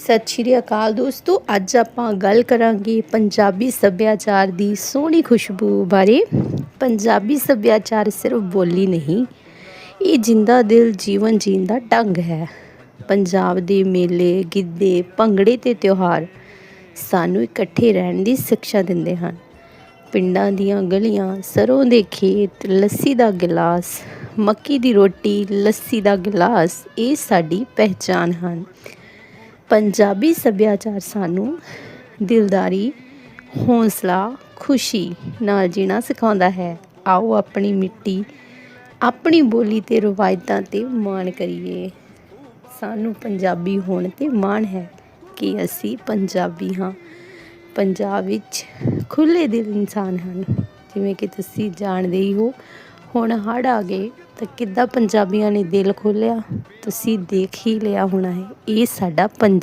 ਸਤਿ ਸ਼੍ਰੀ ਅਕਾਲ ਦੋਸਤੋ, ਅੱਜ ਆਪਾਂ ਗੱਲ ਕਰਾਂਗੇ ਪੰਜਾਬੀ ਸੱਭਿਆਚਾਰ ਦੀ ਸੋਹਣੀ ਖੁਸ਼ਬੂ ਬਾਰੇ। ਪੰਜਾਬੀ ਸੱਭਿਆਚਾਰ ਸਿਰਫ ਬੋਲੀ ਨਹੀਂ, ਇਹ ਜਿੰਦਾ ਦਿਲ ਜੀਵਨ ਜੀਣ ਦਾ ਢੰਗ ਹੈ। ਪੰਜਾਬ ਦੇ ਮੇਲੇ, ਗਿੱਧੇ, ਭੰਗੜੇ ਤੇ ਤਿਉਹਾਰ ਸਾਨੂੰ ਇਕੱਠੇ ਰਹਿਣ ਦੀ ਸਿੱਖਿਆ ਦਿੰਦੇ ਹਨ। ਪਿੰਡਾਂ ਦੀਆਂ ਗਲੀਆਂ, ਸਰੋਂ ਦੇ ਖੇਤ, ਲੱਸੀ ਦਾ ਗਿਲਾਸ, ਮੱਕੀ ਦੀ ਰੋਟੀ, ਲੱਸੀ ਦਾ ਗਿਲਾਸ, ਇਹ ਸਾਡੀ ਪਹਿਚਾਨ ਹਨ। ਪੰਜਾਬੀ ਸੱਭਿਆਚਾਰ ਸਾਨੂੰ ਦਿਲਦਾਰੀ, ਹੌਂਸਲਾ, ਖੁਸ਼ੀ ਨਾਲ ਜੀਣਾ ਸਿਖਾਉਂਦਾ ਹੈ। ਆਓ ਆਪਣੀ ਮਿੱਟੀ, ਆਪਣੀ ਬੋਲੀ ਤੇ ਰਵਾਇਤਾਂ ਤੇ ਮਾਣ ਕਰੀਏ। ਸਾਨੂੰ ਪੰਜਾਬੀ ਹੋਣ ਤੇ ਮਾਣ ਹੈ ਕਿ ਅਸੀਂ ਪੰਜਾਬੀ ਹਾਂ। ਪੰਜਾਬ ਵਿੱਚ ਖੁੱਲੇ ਦਿਲ ਇਨਸਾਨ ਹਨ। ਜਿਵੇਂ ਕਿ ਤੁਸੀਂ ਜਾਣਦੇ ਹੀ ਹੋ, ਹੁਣ ਹੜ੍ਹ ਆ ਗਏ ਤਾਂ ਕਿੱਦਾਂ ਪੰਜਾਬੀਆਂ ਨੇ ਦਿਲ ਖੋਲ੍ਹਿਆ? ਤੁਸੀਂ ਦੇਖ ਹੀ ਲਿਆ ਹੋਣਾ ਹੈ ਇਹ ਸਾਡਾ ਪੰਜਾਬ